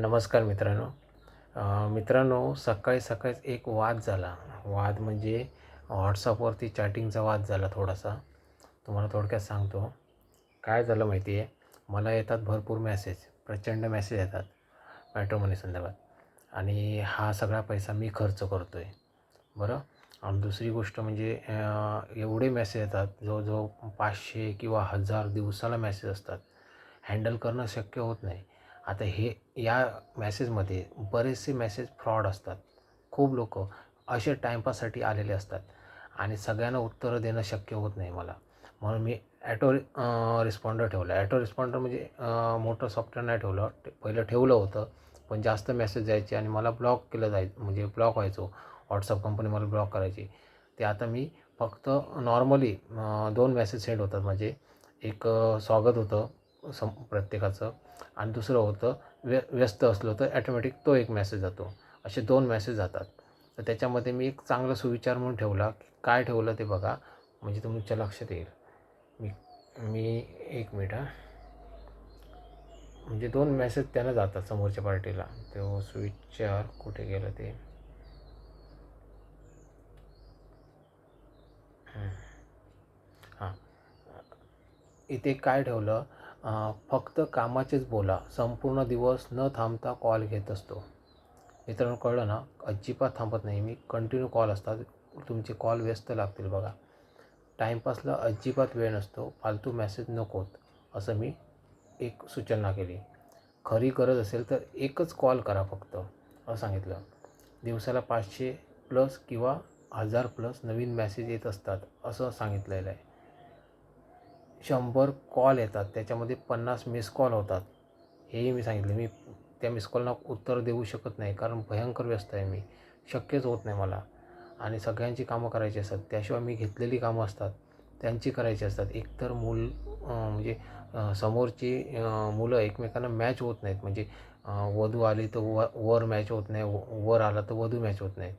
नमस्कार मित्रांनो. मित्रांनो सकाळी सकाळीच एक वाद झाला. वाद म्हणजे व्हॉट्सअपवरती चॅटिंगचा वाद झाला थोडासा. तुम्हाला थोडक्यात सांगतो. काय झालं माहिती आहे? मला येतात भरपूर मेसेज प्रचंड मेसेज येतात मॅट्रोमनी संदर्भात. आणि हा सगळा पैसा मी खर्च करतो आहे बरं? आणि दुसरी गोष्ट म्हणजे एवढे मेसेज येतात जवळजवळ पाचशे किंवा हजार दिवसाला मेसेज असतात. हँडल करणं शक्य होत नाही. आता हे या मॅसेजमध्ये बरेचसे मेसेज फ्रॉड असतात. खूप लोक असे टाईमपाससाठी आलेले असतात. आणि सगळ्यांना उत्तरं देणं शक्य होत नाही मला. म्हणून मी ॲटो रिस्पॉन्डर ठेवलं. ॲटो रिस्पॉन्डर म्हणजे मोटर मोठं सॉफ्टवेअर नाही ठेवलं. पहिलं ठेवलं होतं. पण जास्त मेसेज जायचे आणि मला ब्लॉक केलं जाय म्हणजे ब्लॉक व्हायचो. व्हॉट्सअप कंपनी मला ब्लॉक करायची. ते आता मी फक्त नॉर्मली दोन मेसेज सेंड होतात. म्हणजे एक स्वागत होतं. सम प्रत्येकाचं. आणि दुसरं होतं व्य व्यस्त असलो तर ॲटोमॅटिक तो एक मेसेज जातो. असे दोन मेसेज जातात. तर त्याच्यामध्ये मी एक चांगला सुविचार म्हणून ठेवला. काय ठेवलं ते बघा. म्हणजे तुमच्या लक्षात येईल. मी मी एक मिनिट हा. म्हणजे दोन मेसेज त्यांना जातात समोरच्या पार्टीला तो सुविचार कुठे गेलं ते? हां. इथे काय ठेवलं? फक्त कामाचेच बोला. संपूर्ण दिवस न थांबता कॉल घेत असतो. मित्रांनो कळलं ना? अजिबात थांबत नाही. मी कंटिन्यू कॉल असतात. तुमचे कॉल व्यस्त लागतील बघा. टाईमपासला अजिबात वेळ नसतो. फालतू मेसेज नकोत असं मी एक सूचना केली. खरी गरज असेल तर एकच कॉल करा फक्त असं सांगितलं. दिवसाला पाचशे प्लस किंवा हजार प्लस नवीन मेसेज येत असतात असं सांगितलेलं आहे. शंभर कॉल येतात. त्याच्यामध्ये पन्नास मिस कॉल होतात. हेही मी सांगितले. मी त्या मिस कॉलना उत्तर देऊ शकत नाही. कारण भयंकर व्यस्त आहे मी. शक्यच होत नाही मला. आणि सगळ्यांची कामं करायची असतात. त्याशिवाय मी घेतलेली कामं असतात. त्यांची करायची असतात. एकतर मूल म्हणजे समोरची मुलं एकमेकांना मॅच होत नाहीत. म्हणजे वधू आली तर व वर मॅच होत नाही. व- वर आला तर वधू मॅच होत नाहीत.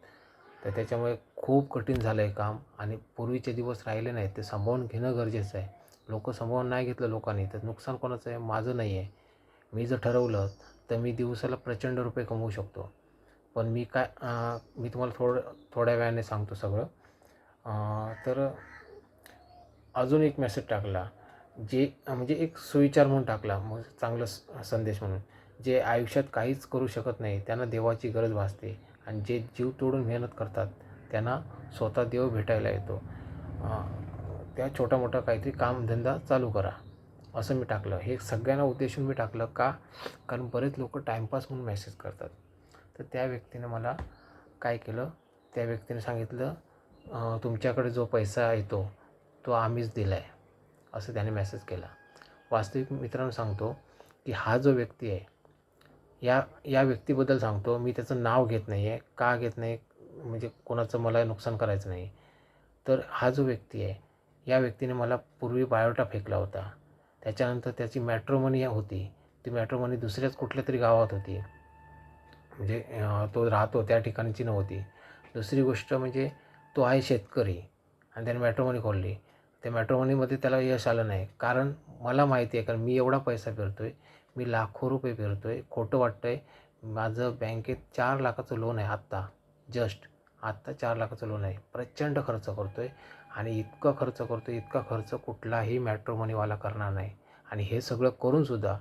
तर त्याच्यामुळे खूप कठीण झालं आहे काम. आणि पूर्वीचे दिवस राहिले नाहीत. ते सांभाळून घेणं गरजेचं आहे. लोक समोर नाही घेतलं लोकांनी तर नुकसान कोणाचं आहे? माझं नाही आहे. मी जर ठरवलं तर मी दिवसाला प्रचंड रुपये कमवू शकतो. पण मी काय मी तुम्हाला थोडं थोड्या वेळाने सांगतो सगळं. तर अजून एक मेसेज टाकला जे म्हणजे एक सुविचार म्हणून टाकला मग चांगलं स- संदेश म्हणून जे आयुष्यात काहीच करू शकत नाही त्यांना देवाची गरज भासते आणि जे जीव तोडून मेहनत करतात त्यांना स्वतः देव भेटायला येतो. त्या छोटा मोठा काहीतरी कामधंदा चालू करा. असं मी टाकलं. हे सगळ्यांना उद्देशून मी टाकलं का? कारण बरेच लोक टाईमपास म्हणून मेसेज करतात. तर त्या व्यक्तीने मला काय केलं? त्या व्यक्तीने सांगितलं तुमच्याकडे जो पैसा येतो तो आम्हीच दिला आहे असं त्याने मेसेज केला. वास्तविक मित्रांनो सांगतो की हा जो व्यक्ती आहे या या व्यक्तीबद्दल सांगतो. मी त्याचं नाव घेत नाही आहे का घेत नाही म्हणजे कोणाचं मला नुकसान करायचं नाही. तर हा जो व्यक्ती आहे या व्यक्तीने मला पूर्वी बायोटा फेकला होता. त्याच्यानंतर त्याची मॅट्रोमनी होती. ती मॅट्रोमनी दुसऱ्याच कुठल्या तरी गावात होती. म्हणजे तो राहतो त्या ठिकाणची नव्हती. दुसरी गोष्ट म्हणजे तो आहे शेतकरी आणि त्याने मॅट्रोमनी खोलली. त्या मॅट्रोमनीमध्ये त्याला यश आलं नाही. कारण मला माहिती आहे कारण मी एवढा पैसा फिरतो आहे मी लाखो रुपये फिरतो आहे खोटं वाटतं आहे माझं बँकेत चार लाखाचं लोन आहे आत्ता जस्ट आत्ता चार लाखाचं लोन आहे. प्रचंड खर्च करतो आहे आणि इतकं खर्च करतो इतका खर्च कुठलाही मॅट्रोमनीवाला करणार नाही. आणि हे सगळं करूनसुद्धा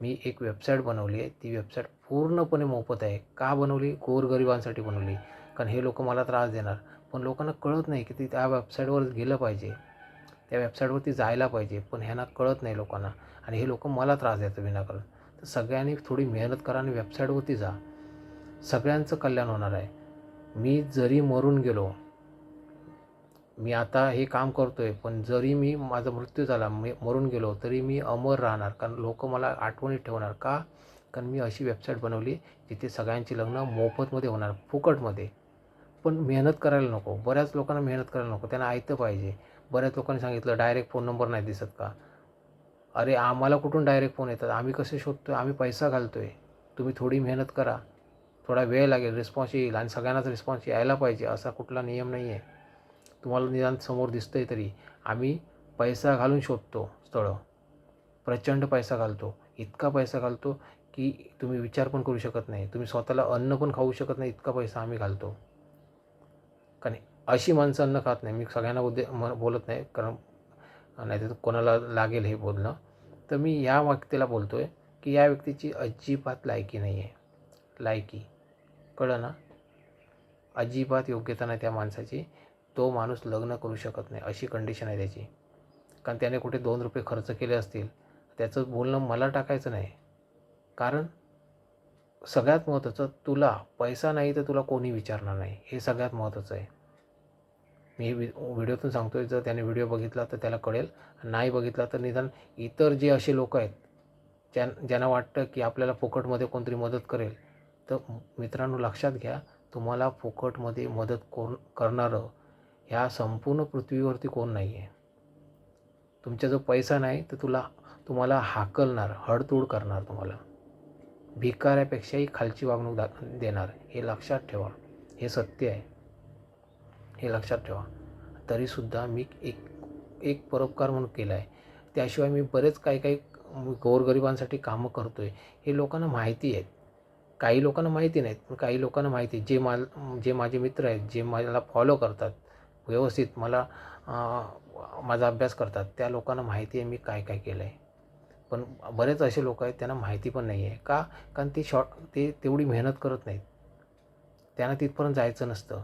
मी एक वेबसाईट बनवली आहे. ती वेबसाईट पूर्णपणे मोफत आहे. का बनवली? गोरगरिबांसाठी बनवली. कारण हे लोक मला त्रास देणार. पण लोकांना कळत नाही की ती त्या वेबसाईटवर गेलं पाहिजे. त्या वेबसाईटवरती जायला पाहिजे. पण ह्यांना कळत नाही लोकांना. आणि हे लोक मला त्रास देतात विनाकारण. तर सगळ्यांनी थोडी मेहनत करा आणि वेबसाईटवरती जा. सगळ्यांचं कल्याण होणार आहे. मी जरी मरून गेलो मी आता हे काम करतो आहे पण जरी मी माझा मृत्यू झाला मी मरून गेलो तरी मी अमर राहणार. कारण लोक मला आठवणीत ठेवणार का? कारण मी अशी वेबसाईट बनवली जिथे सगळ्यांची लग्न मोफतमध्ये होणार फुकटमध्ये. पण मेहनत करायला नको. बऱ्याच लोकांना मेहनत करायला नको. त्यांना ऐकतं पाहिजे. बऱ्याच लोकांनी सांगितलं डायरेक्ट फोन नंबर नाही दिसत का? अरे आम्हाला कुठून डायरेक्ट फोन येतात? आम्ही कसे शोधतो आहे आम्ही पैसा घालतो आहे तुम्ही थोडी मेहनत करा. थोडा वेळ लागेल. रिस्पॉन्स येईल आणि सगळ्यांनाच रिस्पॉन्स यायला पाहिजे. असा कुठला नियम नाही आहे तुम्हाला निदान समोर दिसतंय तरी आम्ही पैसा घालून शोधतो स्थळं. प्रचंड पैसा घालतो. इतका पैसा घालतो की तुम्ही विचार पण करू शकत नाही. तुम्ही स्वतःला अन्न पण खाऊ शकत नाही इतका पैसा आम्ही घालतो. का नाही? अशी माणसं अन्न खात नाही. मी सगळ्यांना उद्दे म बोलत नाही कारण नाही तर कोणाला लागेल हे बोलणं. तर मी या व्यक्तीला बोलतो आहे की या व्यक्तीची अजिबात लायकी नाही आहे लायकी. कळलं ना? अजिबात योग्यता नाही त्या माणसाची. तो माणूस लग्न करू शकत नाही अशी कंडिशन आहे त्याची. कारण त्याने कुठे दोन रुपये खर्च केले असतील त्याचं बोलणं मला टाकायचं नाही. कारण सगळ्यात महत्त्वाचं तुला पैसा नाही तर तुला कोणी विचारणार नाही. हे सगळ्यात महत्त्वाचं आहे. मी वि व्हिडिओतून सांगतो आहे जर त्याने व्हिडिओ बघितला तर त्याला कळेल. नाही बघितला तर निदान इतर जे असे लोक आहेत ज्यां ज्यांना वाटतं की आपल्याला फुकटमध्ये कोणतरी मदत करेल तर मित्रांनो लक्षात घ्या तुम्हाला फुकटमध्ये मदत कोण करणारं ह्या संपूर्ण पृथ्वीवरती कोण नाही आहे तुमचा जो पैसा नाही तर तुला तुम्हाला हाकलणार हडतूड करणार तुम्हाला. भिकाऱ्यापेक्षाही खालची वागणूक दा देणार. हे लक्षात ठेवा. हे सत्य आहे. हे लक्षात ठेवा. तरीसुद्धा मी एक एक परोपकार म्हणून केला आहे त्याशिवाय मी बरेच काही काही गोरगरिबांसाठी कामं करतो आहे हे लोकांना माहिती आहेत. काही लोकांना माहिती नाहीत पण काही लोकांना माहिती आहे. जे माल जे माझे मित्र आहेत जे मला फॉलो करतात व्यवस्थित मला माझा अभ्यास करतात. त्या लोकांना माहिती आहे मी काय काय केलं आहे पण बरेच असे लोक आहेत त्यांना माहिती पण नाही आहे का? कारण ते शॉर्ट ते तेवढी मेहनत करत नाहीत. त्यांना तिथपर्यंत जायचं नसतं.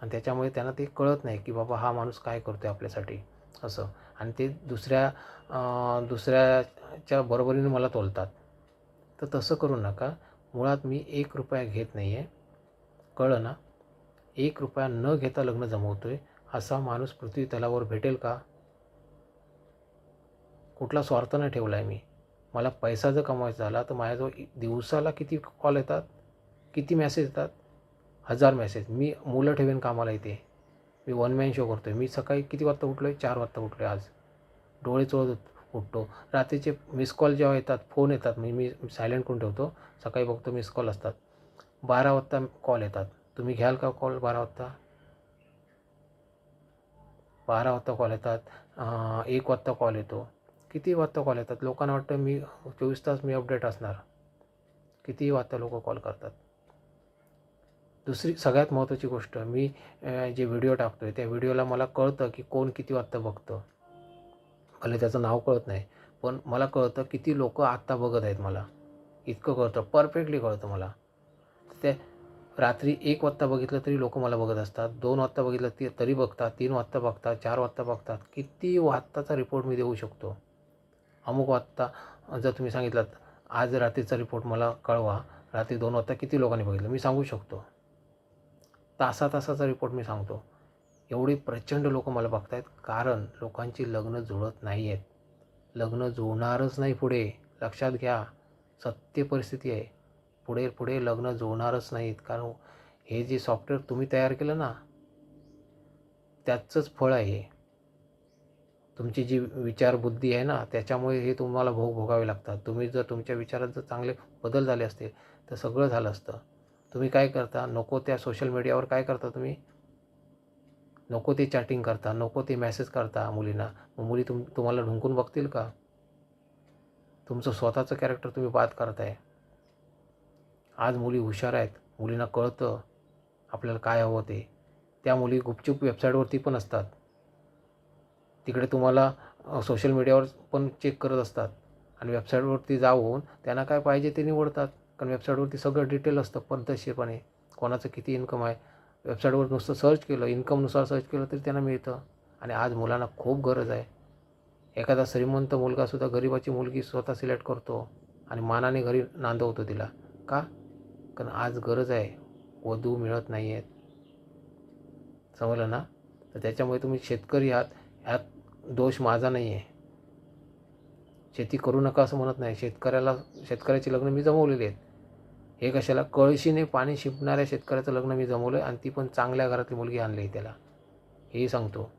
आणि त्याच्यामुळे त्यांना ते कळत नाही की बाबा हा माणूस काय करतो आहे आपल्यासाठी. असं. आणि ते दुसऱ्या दुसऱ्याच्या बरोबरीने मला तोलतात. तर तसं करू नका. मुळात मी एक रुपया घेत नाही आहे कळलं ना? एक रुपया न घेता लग्न जमवतो आहे असा माणूस पृथ्वी तलावर भेटेल का? कुठला स्वार्थ नाही ठेवला आहे मी? मला पैसा जर कमवायचा झाला तर माझ्याजवळ दिवसाला किती कॉल येतात? किती मॅसेज येतात? हजार मेसेज मी मुलं ठेवेन कामाला इथे. मी वन मॅन शो करतो आहे मी सकाळी किती वाजता उठलो आहे चार वाजता उठलो आहे आज. डोळे चोळत उठतो. रात्रीचे मिस कॉल जेव्हा येतात फोन येतात मी मी सायलेंट करून ठेवतो. सकाळी बघतो मिस कॉल असतात. बारा वाजता कॉल येतात. तुम्ही घ्याल का कॉल बारा वाजता? बारा वाजता कॉल येतात एक वाजता कॉल येतो. किती वाजता कॉल येतात? लोकांना वाटतं मी चोवीस तास मी अपडेट असणार. किती वाजता लोक कॉल करतात? दुसरी सगळ्यात महत्त्वाची गोष्ट मी जे व्हिडिओ टाकतो आहे त्या व्हिडिओला मला कळतं की कोण किती वाजता बघतं. मला त्याचं नाव कळत नाही पण मला कळतं किती लोक आत्ता बघत आहेत मला. इतकं कळतं परफेक्टली कळतं मला. ते रात्री एक वाजता बघितलं तरी लोक मला बघत असतात. दोन वाजता बघितलं ती तरी बघतात. तीन वाजता बघतात. चार वाजता बघतात. किती वाजताचा रिपोर्ट मी देऊ शकतो? अमुक वाजता जर तुम्ही सांगितलं आज रात्रीचा रिपोर्ट मला कळवा. रात्री दोन वाजता किती लोकांनी बघितलं? मी सांगू शकतो. तासा तासाचा रिपोर्ट मी सांगतो. एवढी प्रचंड लोक मला बघत आहेत कारण लोकांची लग्न जुळत नाही आहेत लग्न जुळणारच नाही पुढे. लक्षात घ्या. सत्य परिस्थिती आहे. पुढे पुढे लग्न जुळणारच नाहीत. कारण हे जे सॉफ्टवेअर तुम्ही तयार केलं ना त्याचंच फळ आहे. तुमची जी विचारबुद्धी आहे ना त्याच्यामुळे हे तुम्हाला भोग भोगावे लागतात. तुम्ही जर तुमच्या विचारात जर चांगले बदल झाले असते तर सगळं झालं असतं. तुम्ही काय करता? नको त्या सोशल मीडियावर काय करता तुम्ही? नको ते चॅटिंग करता नको ते मेसेज करता मुलींना. मग मुली तुम तुम्हाला ढुंकून बघतील का? तुमचं स्वतःचं कॅरेक्टर तुम्ही बाद करताय. आज मुली हुशार आहेत. मुलींना कळतं आपल्याला काय हवं ते. त्या मुली गुपचूप वेबसाईटवरती पण असतात. तिकडे तुम्हाला सोशल मीडियावर पण चेक करत असतात. आणि वेबसाईटवरती जाऊन त्यांना काय पाहिजे ते निवडतात. कारण वेबसाईटवरती सगळं डिटेल असतं पद्धतशीरपणे कोणाचं किती इन्कम आहे. वेबसाईटवर नुसतं सर्च केलं इन्कमनुसार सर्च केलं तरी त्यांना मिळतं. आणि आज मुलांना खूप गरज आहे. एखादा श्रीमंत मुलगासुद्धा गरिबाची मुलगी स्वतः सिलेक्ट करतो आणि मानाने घरी नांदवतो तिला. का? कारण आज गरज आहे वधू मिळत नाही आहेत. समजलं ना? तर त्याच्यामुळे तुम्ही शेतकरी आहात ह्यात दोष माझा नाही आहे. शेती करू नका असं म्हणत नाही. शेतकऱ्याला शेतकऱ्याची लग्न मी जमवलेली आहेत. हे कशाला? कळशीने पाणी शिंपणाऱ्या शेतकऱ्याचं लग्न मी जमवलं आहे आणि ती पण चांगल्या घरातली मुलगी आणली त्याला. हेही सांगतो.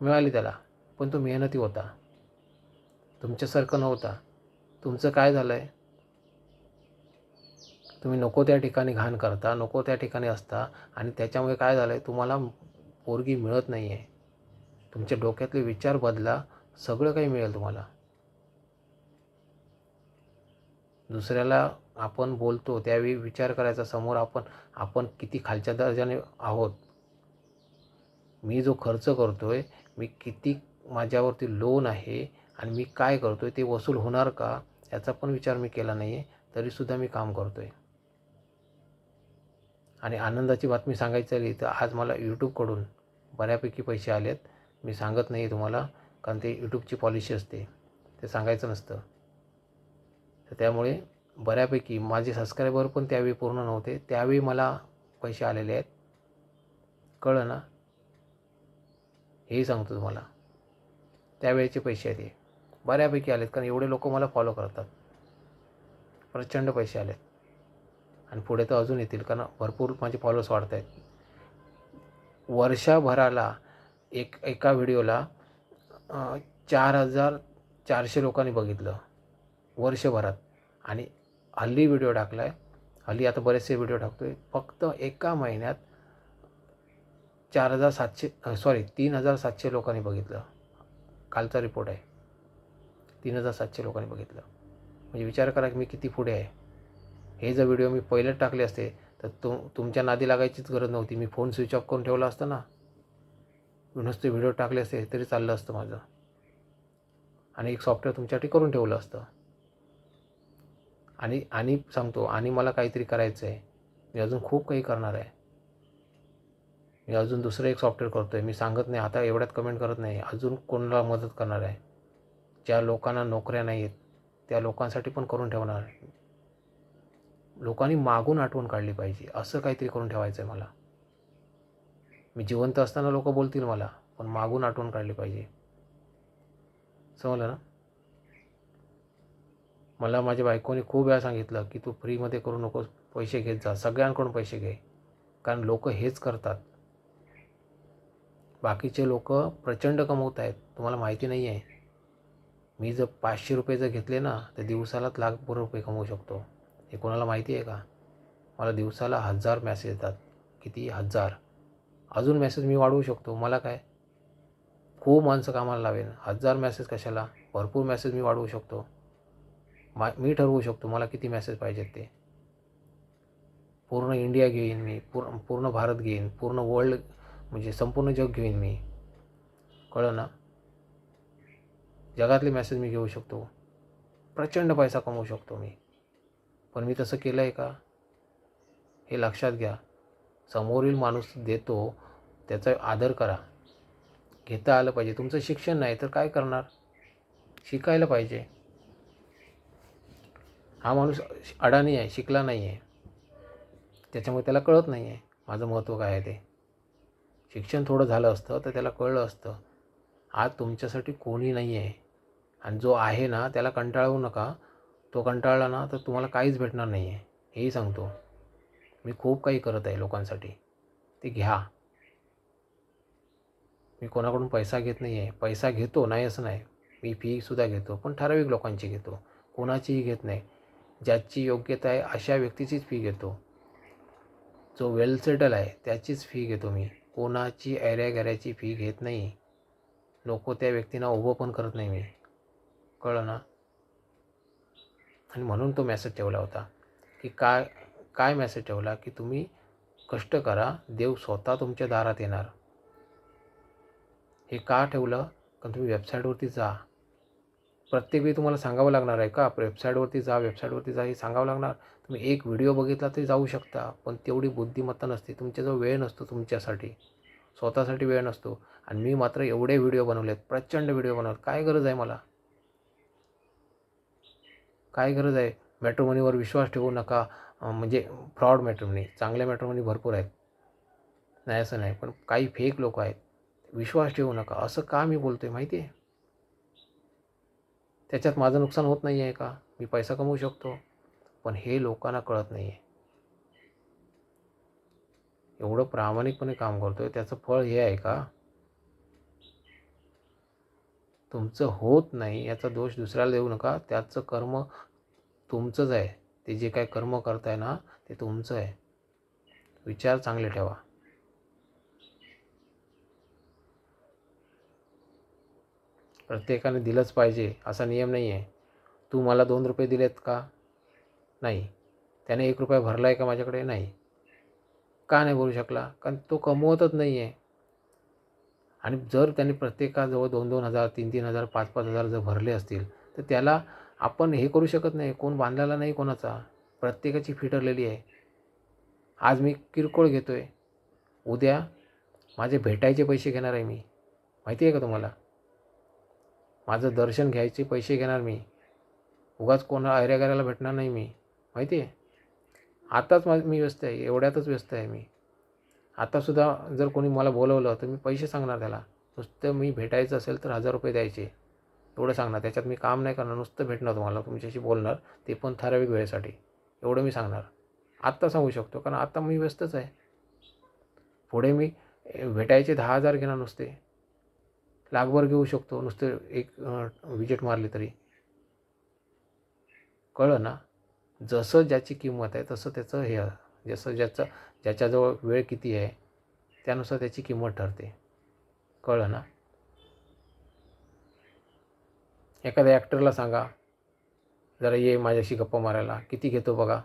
मिळाली त्याला. पण तो मेहनती होता. तुमच्यासारखं नव्हता. तुमचं काय झालं आहे तुम्ही नको त्या ठिकाणी घाण करता नको त्या ठिकाणी असता. आणि त्याच्यामुळे काय झालं आहे तुम्हाला पोरगी मिळत नाही आहे तुमच्या डोक्यातले विचार बदला सगळं काही मिळेल तुम्हाला. दुसऱ्याला आपण बोलतो त्यावेळी विचार करायचा समोर आपण आपण किती खालच्या दर्जाने आहोत. मी जो खर्च करतो आहे मी किती माझ्यावरती लोन आहे आणि मी काय करतो आहे ते वसूल होणार का याचा पण विचार मी केला नाही आहे तरीसुद्धा मी काम करतो आहे आणि आनंदाची बातमी सांगायची झाली तर आज मला यूट्यूबकडून बऱ्यापैकी पैसे आले आहेत मी सांगत नाही तुम्हाला कारण ते यूट्यूबची पॉलिसी असते. ते सांगायचं नसतं. तर त्यामुळे बऱ्यापैकी माझे सबस्क्रायबर पण त्यावेळी पूर्ण नव्हते. त्यावेळी मला पैसे आलेले आहेत. कळलं ना? हेही सांगतो तुम्हाला. त्यावेळेचे पैसे आहेत हे. बऱ्यापैकी आलेत कारण एवढे लोक मला फॉलो करतात. प्रचंड पैसे आलेत. आणि पुढे तर अजून येतील कारण भरपूर माझे फॉलोअर्स वाढत आहेत. वर्षभराला एक एका व्हिडिओला चार हजार चारशे लोकांनी बघितलं वर्षभरात. आणि हल्ली व्हिडिओ टाकला आहे हल्ली आता बरेचसे व्हिडिओ टाकतो आहे फक्त एका महिन्यात चार हजार सातशे सॉरी तीन हजार सातशे लोकांनी बघितलं. कालचा रिपोर्ट आहे. तीन हजार सातशे लोकांनी बघितलं. म्हणजे विचार करा की मी किती पुढे आहे. हे जर व्हिडिओ मी पहिलेच टाकले असते तर तुम तुमच्या नादी लागायचीच गरज नव्हती. मी फोन स्विच ऑफ करून ठेवला असता ना नुसते व्हिडिओ टाकले असते तरी चाललं असतं माझं. आणि एक सॉफ्टवेअर तुमच्यासाठी करून ठेवलं असतं. आणि आणि सांगतो आणि मला काहीतरी करायचं आहे मी अजून खूप काही करणार आहे. मी अजून दुसरं एक सॉफ्टवेअर करतो आहे मी सांगत नाही आता एवढ्यात कमेंट करत नाही. अजून कोणाला मदत करणार आहे? ज्या लोकांना नोकऱ्या नाही आहेत त्या लोकांसाठी पण करून ठेवणार. लोकांनी मागून आठवण काढली पाहिजे. असं काहीतरी करून ठेवायचं आहे मला. मी जिवंत असताना लोक बोलतील मला पण मागून आठवण काढली पाहिजे. समजलं ना? मला माझ्या बायकोने खूप वेळा सांगितलं की तू फ्रीमध्ये करू नकोस पैसे घेत जा सगळ्यांकडून पैसे घे. कारण लोक हेच करतात. बाकीचे लोक प्रचंड कमवत आहेत. तुम्हाला माहिती नाही आहे मी जर पाचशे रुपये जर घेतले ना तर दिवसालाच लाखभर रुपये कमवू शकतो. हे कोणाला माहिती आहे का? मला दिवसाला हजार मॅसेज येतात. किती? हजार. अजून मेसेज मी वाढवू शकतो. मला काय? खूप माणसं कामाला लावेन. हजार मेसेज कशाला? भरपूर मेसेज मी वाढवू शकतो. मा मी ठरवू शकतो मला किती मेसेज पाहिजेत ते. पूर्ण इंडिया घेईन मी. पूर्ण पूर्ण भारत घेईन. पूर्ण वर्ल्ड म्हणजे संपूर्ण जग घेईन मी. कळलं ना? जगातले मेसेज मी घेऊ शकतो. प्रचंड पैसा कमवू शकतो मी. पण मी तसं केलं आहे का? हे लक्षात घ्या. समोरील माणूस देतो त्याचा आदर करा. घेता आलं पाहिजे. तुमचं शिक्षण नाही तर काय करणार? शिकायला पाहिजे. हा माणूस अडाणी आहे शिकला नाही आहे त्याच्यामुळे त्याला कळत नाही आहे माझं महत्त्व काय आहे ते. शिक्षण थोडं झालं असतं तर त्याला कळलं असतं. आज तुमच्यासाठी कोणी नाही आहे आणि जो आहे ना त्याला कंटाळवू नका. तो कंटाळला ना तर तुम्हाला काहीच भेटणार नाही आहे हेही सांगतो. मी खूप काही करत आहे लोकांसाठी. ते घ्या. मी कोणाकडून पैसा घेत नाही आहे पैसा घेतो नाही असं नाही. मी फीसुद्धा घेतो पण ठराविक लोकांची घेतो. कोणाचीही घेत नाही. ज्याची योग्यता आहे अशा व्यक्तीचीच फी घेतो. जो वेल सेटल आहे त्याचीच फी घेतो मी. कोणाची ऐऱ्यागऱ्याची फी घेत नाही. नको त्या व्यक्तींना उभं पण करत नाही मी. कळलं ना? आणि म्हणून तो मॅसेज ठेवला होता. की काय काय मेसेज ठेवला? की तुम्ही कष्ट करा देव स्वतः तुमच्या दारात येणार. हे का ठेवलं? कारण तुम्ही वेबसाईटवरती जा. प्रत्येक वेळी तुम्हाला सांगावं लागणार आहे का? वेबसाईटवरती जा वेबसाईटवरती जा हे सांगावं लागणार. तुम्ही एक व्हिडिओ बघितला तरी जाऊ शकता पण तेवढी बुद्धिमत्ता नसते. तुमच्याजवळ वेळ नसतो तुमच्यासाठी. स्वतःसाठी वेळ नसतो. आणि मी मात्र एवढे व्हिडिओ बनवलेत प्रचंड व्हिडिओ बनवले काय गरज आहे मला? काय गरज आहे? मॅट्रोमनीवर विश्वास ठेवू नका. म्हणजे फ्रॉड मॅट्रोमनी चांगल्या मॅट्रोमनी भरपूर आहेत. नाही असं नाही. पण काही फेक लोक आहेत. विश्वास ठेवू नका. असं का मी बोलतो आहे माहिती आहे? त्याच्यात माझं नुकसान होत नाही आहे का? मी पैसा कमवू शकतो. पण हे लोकांना कळत नाही आहे एवढं प्रामाणिकपणे काम करतो आहे त्याचं फळ हे आहे का? तुमचं होत नाही याचा दोष दुसऱ्याला देऊ नका. त्याचं कर्म तुमचंच आहे. ते जे काय कर्म करताय ना ते तुमचं आहे. विचार चांगले ठेवा. प्रत्येकाने दिलंच पाहिजे असा नियम नाही आहे. तू मला दोन रुपये दिलेत का? नाही. त्याने एक रुपया भरला आहे का माझ्याकडे? नाही. का नाही भरू शकला? कारण तो कमवतच नाही आहे आणि जर त्यांनी प्रत्येकाजवळ दोन दोन हजार तीन तीन हजार पाच पाच हजार जर भरले असतील तर त्याला आपण हे करू शकत नाही. कोण बांधलेला नाही कोणाचा. प्रत्येकाची फिटरलेली आहे. आज मी किरकोळ घेतो आहे उद्या माझे भेटायचे पैसे घेणार आहे मी. माहिती आहे का तुम्हाला? माझं दर्शन घ्यायचे पैसे घेणार मी. उगाच कोणा ऐऱ्यागाऱ्याला भेटणार नाही मी. माहिती आहे? आताच मा मी व्यस्त आहे. एवढ्यातच व्यस्त आहे मी. आतासुद्धा जर कोणी मला बोलवलं तर मी पैसे सांगणार त्याला. नुसतं मी भेटायचं असेल तर हजार रुपये द्यायचे. एवढं सांगणार. त्याच्यात मी काम नाही करणार. नुसतं भेटणार तुम्हाला तुमच्याशी बोलणार ते पण ठराविक वेळेसाठी. एवढं मी सांगणार. आत्ता सांगू शकतो कारण आत्ता मी व्यस्तच आहे. पुढे मी भेटायचे दहा हजार घेणार नुसते. लागभर घेऊ शकतो नुसते एक विजेट मारली तरी. कळलं ना? जसं ज्याची किंमत आहे तसं त्याचं हे जसं ज्याचं ज्याच्याजवळ वेळ किती आहे त्यानुसार त्याची किंमत ठरते. कळलं ना? एखाद्या ॲक्टरला सांगा जरा ये माझ्याशी गप्पा मारायला किती घेतो बघा.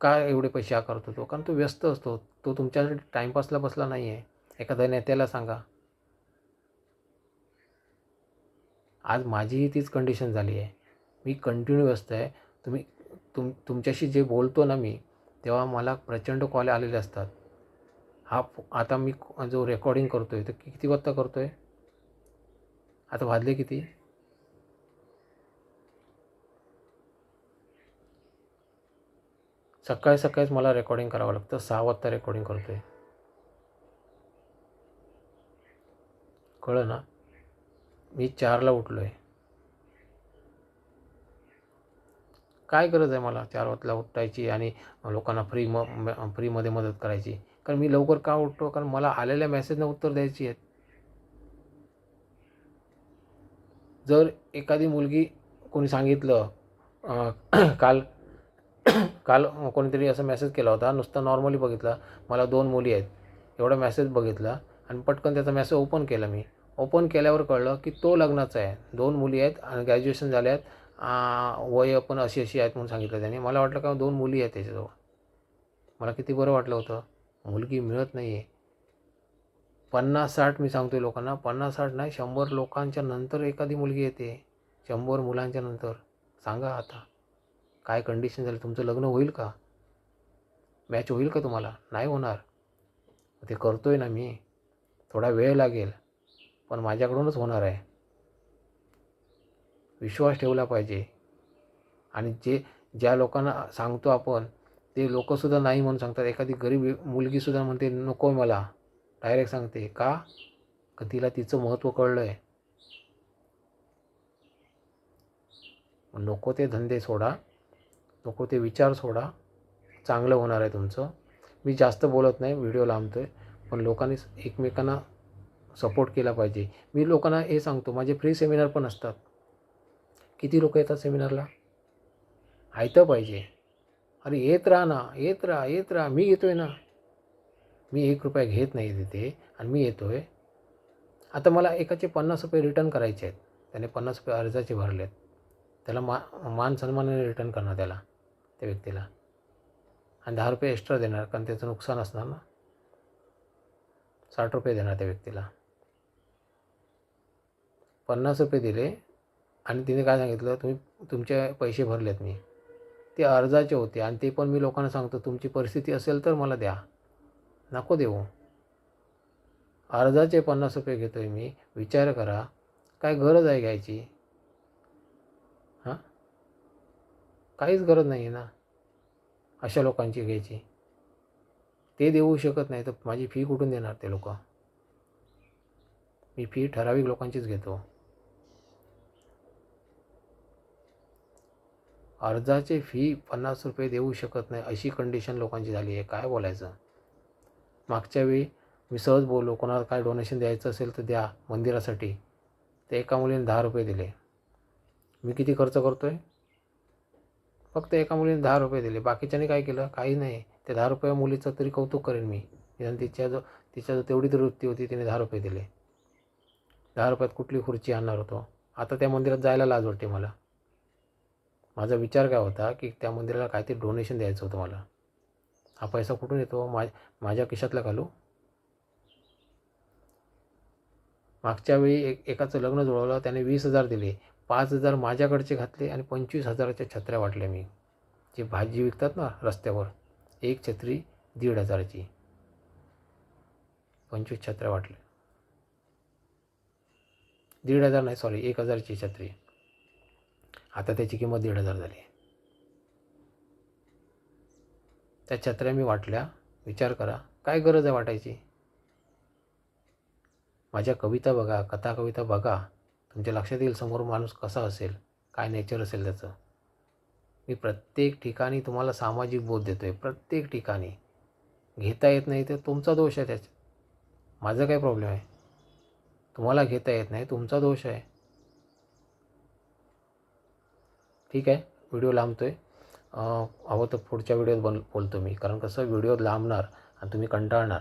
का एवढे पैसे आकारतो तो कारण तो व्यस्त असतो. तो तुमच्यासाठी टाईमपासला बसला नाही आहे एखाद्या नेत्याला सांगा आज माझीही तीच कंडिशन झाली आहे. मी कंटिन्यू व्यस्त आहे. तुम्ही तुम तुमच्याशी जे बोलतो ना मी तेव्हा मला प्रचंड कॉल आलेले असतात. हा आता मी जो रेकॉर्डिंग करतो आहे तर किती वाजता करतो आहे आता वाजले किती? सकाळी सकाळीच मला रेकॉर्डिंग करावं लागतं. सहा वाजता रेकॉर्डिंग करतो आहे कळलं ना? मी चारला उठलो आहे काय गरज आहे मला चार वाजता उठायची आणि लोकांना फ्री म फ्रीमध्ये मदत करायची? कारण मी लवकर का उठतो? कारण मला आलेल्या मेसेजनं उत्तर द्यायची आहेत. जर एखादी मुलगी कोणी सांगितलं काल काल कोणीतरी असा मेसेज केला होता नुसता नॉर्मली बघितला मला दोन मुली आहेत एवढा मेसेज बघितला आणि पटकन त्याचा मेसेज ओपन केला मी. ओपन केल्यावर कळलं की तो लग्नाचा आहे. दोन मुली आहेत आणि ग्रॅज्युएशन झाले आहेत. वय पण अशी अशी आहेत म्हणून सांगितलं त्याने. मला वाटलं का दोन मुली आहेत त्याच्याजवळ. मला किती बरं वाटलं होतं. मुलगी मिळत नाही आहे पन्नास साठ मी सांगतो लोकांना. पन्नास साठ नाही शंभर लोकांच्या नंतर एखादी मुलगी येते. शंभर मुलांच्या नंतर. सांगा आता. काय कंडिशन झाली? तुमचं लग्न होईल का? मॅच होईल का तुम्हाला? नाही होणार. ते करतो आहे ना मी. थोडा वेळ लागेल. पण माझ्याकडूनच होणार आहे. विश्वास ठेवला पाहिजे. आणि जे ज्या लोकांना सांगतो आपण ते लोकंसुद्धा नाही म्हणून सांगतात. एखादी गरीब मुलगीसुद्धा म्हणते नको मला. डायरेक्ट सांगते का? का तिला तिचं महत्त्व कळलं आहे नको ते धंदे सोडा. नको ते विचार सोडा. चांगलं होणार आहे तुमचं. मी जास्त बोलत नाही व्हिडिओ लांबतो आहे पण लोकांनी एकमेकांना सपोर्ट केला पाहिजे. मी लोकांना हे सांगतो माझे फ्री सेमिनार पण असतात. किती लोक येतात सेमिनारला? ऐकतं पाहिजे. अरे येत राहा ना येत राहा येत राहा. मी येतो आहे ना. मी एक रुपया घेत नाही तिथे आणि मी येतो आहे आता मला एकाचे पन्नास रुपये रिटर्न करायचे आहेत. त्याने पन्नास रुपये अर्जाचे भरले आहेत त्याला मा मान सन्मानाने रिटर्न करणार त्याला त्या व्यक्तीला. आणि दहा रुपये एक्स्ट्रा देणार कारण त्याचं नुकसान असणार ना. साठ रुपये देणार त्या व्यक्तीला. पन्नास रुपये दिले आणि तिने काय सांगितलं तुम्ही तुमचे पैसे भरलेत मी. ते अर्जाचे होते आणि ते पण मी लोकांना सांगतो तुमची परिस्थिती असेल तर मला द्या. नको देऊ. अर्जाचे पन्नास रुपये घेतो आहे मी. विचार करा. काय गरज आहे घ्यायची? हां? काहीच गरज नाही आहे ना अशा लोकांची घ्यायची. ते देऊ शकत नाही तर माझी फी कुठून देणार ते लोक? मी फी ठराविक लोकांचीच घेतो. अर्जाचे फी पन्नास रुपये देऊ शकत नाही अशी कंडिशन लोकांची झाली आहे. काय बोलायचं? मागच्या वेळी मी सहज बोललो कोणाला काय डोनेशन द्यायचं असेल तर द्या मंदिरासाठी. ते एका मुलीने दहा रुपये दिले. मी किती खर्च करतो आहे फक्त एका मुलीने दहा रुपये दिले. बाकीच्याने काय केलं? काही नाही. त्या दहा रुपया मुलीचं तरी कौतुक करेन मी. निदान तिच्या जो तिच्या जो तेवढी तरी वृत्ती होती तिने दहा रुपये दिले. दहा रुपयात कुठली खुर्ची आणणार होतो? आता त्या मंदिरात जायला लाज वाटते मला. माझा विचार काय होता की त्या मंदिराला काहीतरी डोनेशन द्यायचं होतं मला. हा पैसा कुठून येतो? मा माझ्या खिशातला घालू मागच्या वेळी एक एकाचं लग्न जुळवलं त्याने वीस हजार दिले. पाच हजार माझ्याकडचे घातले आणि पंचवीस हजाराच्या छत्र्या वाटल्या मी. जे भाजी विकतात ना रस्त्यावर एक छत्री दीड हजाराची. पंचवीस छत्र्या वाटल्या. दीड हजार नाही सॉरी एक हजारची छत्री. आता त्याची किंमत दीड हजार झाली त्या छत्र्या मी वाटल्या विचार करा काय गरज आहे वाटायची? माझ्या कविता बघा कथा कविता बघा तुमच्या लक्षात येईल समोर माणूस कसा असेल काय नेचर असेल त्याचं. मी प्रत्येक ठिकाणी तुम्हाला सामाजिक बोध देतो आहे प्रत्येक ठिकाणी. घेता येत नाही तर तुमचा दोष आहे त्याच्यात. माझा काय प्रॉब्लेम आहे? तुम्हाला घेता येत नाही तुमचा दोष आहे. ठीक आहे व्हिडिओ लांबतो आहे हवं तर पुढच्या व्हिडिओत बन बोलतो मी. कारण कसं व्हिडिओ लांबणार आणि तुम्ही कंटाळणार.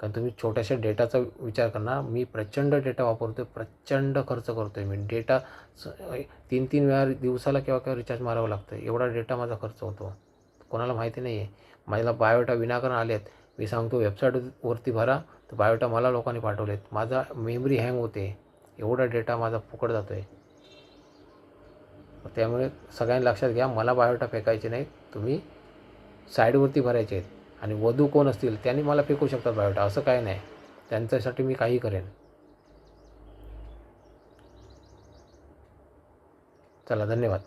कारण तुम्ही छोट्याशा डेटाचा विचार करणार मी प्रचंड डेटा वापरतो आहे प्रचंड खर्च करतो आहे मी. डेटा तीन तीन वेळा दिवसाला केव्हा केव्हा रिचार्ज मारावं लागतं एवढा डेटा माझा खर्च होतो. कोणाला माहिती नाही आहे माझ्याला बायोटा विनाकारण आले आहेत मी सांगतो वेबसाईटवरती भरा तर बायोटा मला लोकांनी पाठवलेत. माझा मेमरी हँग होते. एवढा डेटा माझा फुकट जातो आहे त्यामुळे सगळ्यांनी लक्षात घ्या मला बायोटा फेकायचे नाही तुम्ही साईडवरती भरायचे आहेत. आणि वधू कोण असतील त्यांनी मला फेकू शकतात बायोटा असं काय नाही. त्यांच्यासाठी मी काही करेन. चला धन्यवाद.